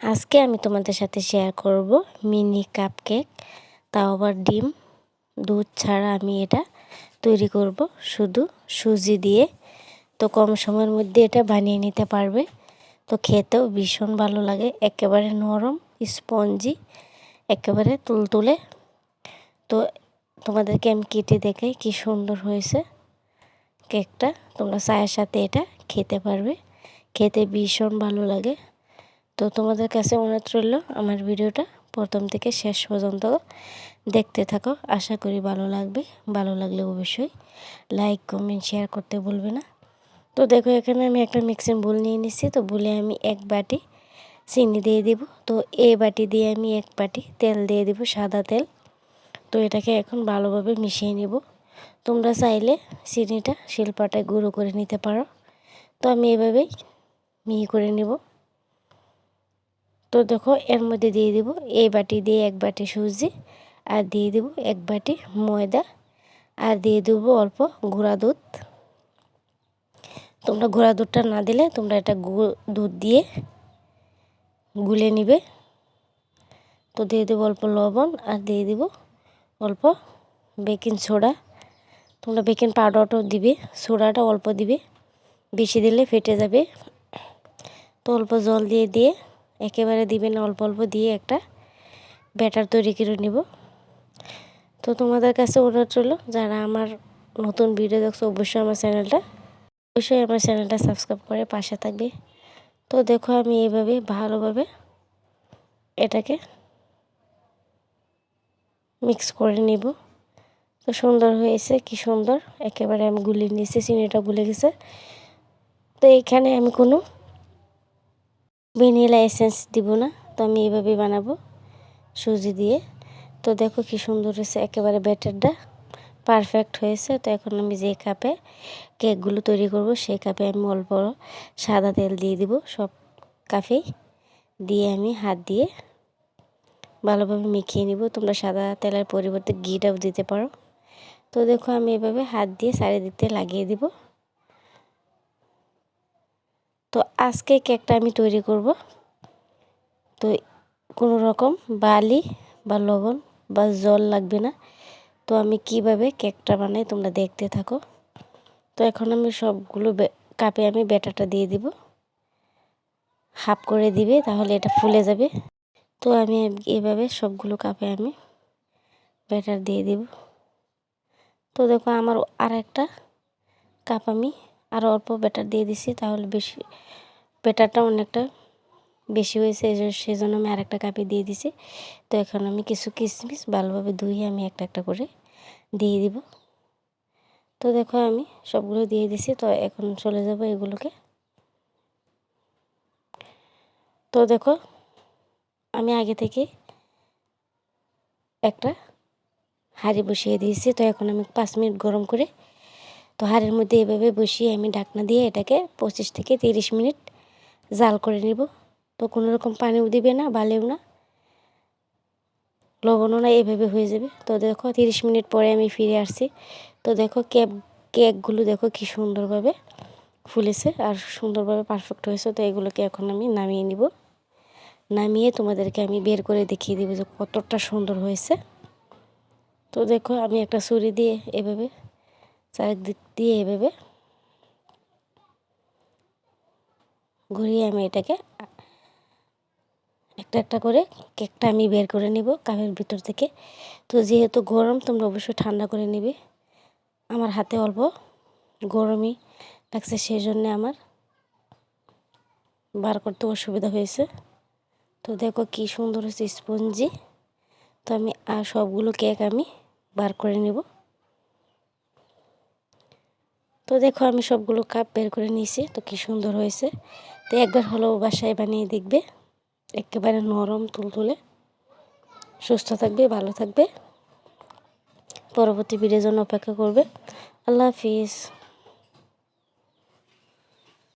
আজকে আমি তোমাদের সাথে শেয়ার করব মিনি কাপ কেক তাও আবার ডিম। দুধ ছাড়া আমি এটা তৈরি করব শুধু সুজি দিয়ে। তো কম সময়ের মধ্যে এটা বানিয়ে নিতে পারবে। তো খেতেও ভীষণ ভালো লাগে, একেবারে নরম, স্পঞ্জি, একেবারে তুলতুলে। তো তোমাদেরকে আমি কেটে দেখাই কি সুন্দর হয়েছে কেকটা তোমরা চায়ের সাথে এটা খেতে পারবে। খেতে ভীষণ ভালো লাগে। তো তোমাদের কাছে অনুরোধ রইল আমার ভিডিওটা প্রথম থেকে শেষ পর্যন্ত দেখতে থাকো। আশা করি ভালো লাগবে। ভালো লাগলে অবশ্যই লাইক কমেন্ট শেয়ার করতে বলবে না। তো দেখো, এখানে আমি একটা মিক্সিং বুল নিয়ে নিচ্ছি। তো বলে আমি এক বাটি চিনি দিয়ে দিব। তো এ বাটি দিয়ে আমি এক বাটি তেল দিয়ে দিব, সাদা তেল। তো এটাকে এখন ভালোভাবে মিশিয়ে নিব। তোমরা চাইলে চিনিটা শিল্পাটায় গুঁড়ো করে নিতে পারো। তো আমি এভাবেই মিহি করে নিব। তো দেখো এর মধ্যে দিয়ে দিব এই বাটি দিয়ে এক বাটি সুজি আর দিয়ে দিব এক বাটি ময়দা আর দিয়ে দেবো অল্প গুঁড়া দুধ। তোমরা গুঁড়া দুধটা না দিলে তোমরা এটা দুধ দিয়ে গুলে নিবে। তো দিয়ে দেবো অল্প লবণ আর দিয়ে দিব অল্প বেকিং সোডা। তোমরা বেকিং পাউডারটাও দিবে, সোডাটা অল্প দিবে, বেশি দিলে ফেটে যাবে। তো অল্প জল দিয়ে দিয়ে একেবারে দিবেন অল্প অল্প দিয়ে একটা ব্যাটার তৈরি করে নিব। তো তোমাদের কাছে অনুরোধ রইল, যারা আমার নতুন ভিডিও দেখছ, অবশ্যই আমার চ্যানেলটা, অবশ্যই আমার চ্যানেলটা সাবস্ক্রাইব করে পাশে থাকবে। তো দেখো আমি এইভাবে ভালোভাবে এটাকে মিক্স করে নিব। তো সুন্দর হয়েছে, কি সুন্দর। একেবারে আমি গুলিয়ে নিয়েছি, চিনিটা গুলে গেছে। তো এইখানে আমি কোনো ভ্যানিলা এসেন্স দিব না, তো আমি এভাবে বানাবো সুজি দিয়ে। তো দেখো কি সুন্দর হয়েছে, একেবারে ব্যাটারটা পারফেক্ট হয়েছে। তো এখন আমি যে কাপে কেকগুলো তৈরি করব, সেই কাপে আমি অল্প সাদা তেল দিয়ে দিব সব কাপেই। দিয়ে আমি হাত দিয়ে ভালোভাবে মিখিয়ে নিব। তোমরা সাদা তেলের পরিবর্তে ঘিটাও দিতে পারো। তো দেখো আমি এভাবে হাত দিয়ে চারিদিকতে লাগিয়ে দিব। তো আজকে কেকটা আমি তৈরি করব। তো কোনো রকম বালি বা লবণ বা জল লাগবে না। তো আমি কীভাবে কেকটা বানাই তোমরা দেখতে থাকো। তো এখন আমি সবগুলো কাপে আমি ব্যাটারটা দিয়ে দিব। হাফ করে দিবে তাহলে এটা ফুলে যাবে। তো আমি এভাবে সবগুলো কাপে আমি ব্যাটার দিয়ে দিব। তো দেখো আমার আর একটা কাপ আমি আরও অল্প ব্যাটার দিয়ে দিছি, তাহলে বেশি, ব্যাটারটা অনেকটা বেশি হয়েছে সেই জন্য আমি আরেকটা কাপে দিয়ে দিছি। তো এখন আমি কিছু কিশমিশ ভালোভাবে ধুয়ে আমি একটা একটা করে দিয়ে দিব। তো দেখো আমি সবগুলো দিয়ে দিছি, তো এখন চলে যাব এগুলোকে। তো দেখো, আমি আগে থেকে একটা হাঁড়ি বসিয়ে দিয়েছি, তো এখন আমি পাঁচ মিনিট গরম করে তো হাড়ের মধ্যে এভাবে বসিয়ে আমি ঢাকনা দিয়ে এটাকে পঁচিশ থেকে তিরিশ মিনিট জাল করে নিব। তো কোনো রকম পানিও দিবে না, বালেও না। লবণও না, এভাবে হয়ে যাবে। তো দেখো তিরিশ মিনিট পরে আমি ফিরে আসছি। তো দেখো কেক কেকগুলো দেখো কি সুন্দরভাবে ফুলেছে আর সুন্দরভাবে পারফেক্ট হয়েছে। তো এগুলোকে এখন আমি নামিয়ে নিব। নামিয়ে তোমাদেরকে আমি বের করে দেখিয়ে দিব যে কতটা সুন্দর হয়েছে। তো দেখো আমি একটা ছুরি দিয়ে এভাবে চারিদিক দিয়ে এভাবে ঘুরিয়ে আমি এটাকে একটা একটা করে কেকটা আমি বের করে নিব কাপের ভিতর থেকে। তো যেহেতু গরম, তোমরা অবশ্যই ঠান্ডা করে নিবে। আমার হাতে অল্প গরমই লাগছে সেই জন্যে আমার বার করতে অসুবিধা হয়েছে। তো দেখো কি সুন্দর হচ্ছে স্পঞ্জি। তো আমি আর সবগুলো কেক আমি বার করে নেব। তো দেখো আমি সবগুলো কাপ বের করে নিয়েছি, তো কি সুন্দর হয়েছে। তো একবার হলেও বাসায় বানিয়ে দেখবে, একেবারে নরম তুল তুলে সুস্থ থাকবে, ভালো থাকবে। পরবর্তী ভিডিওর জন্য অপেক্ষা করবে। আল্লাহ হাফিজ।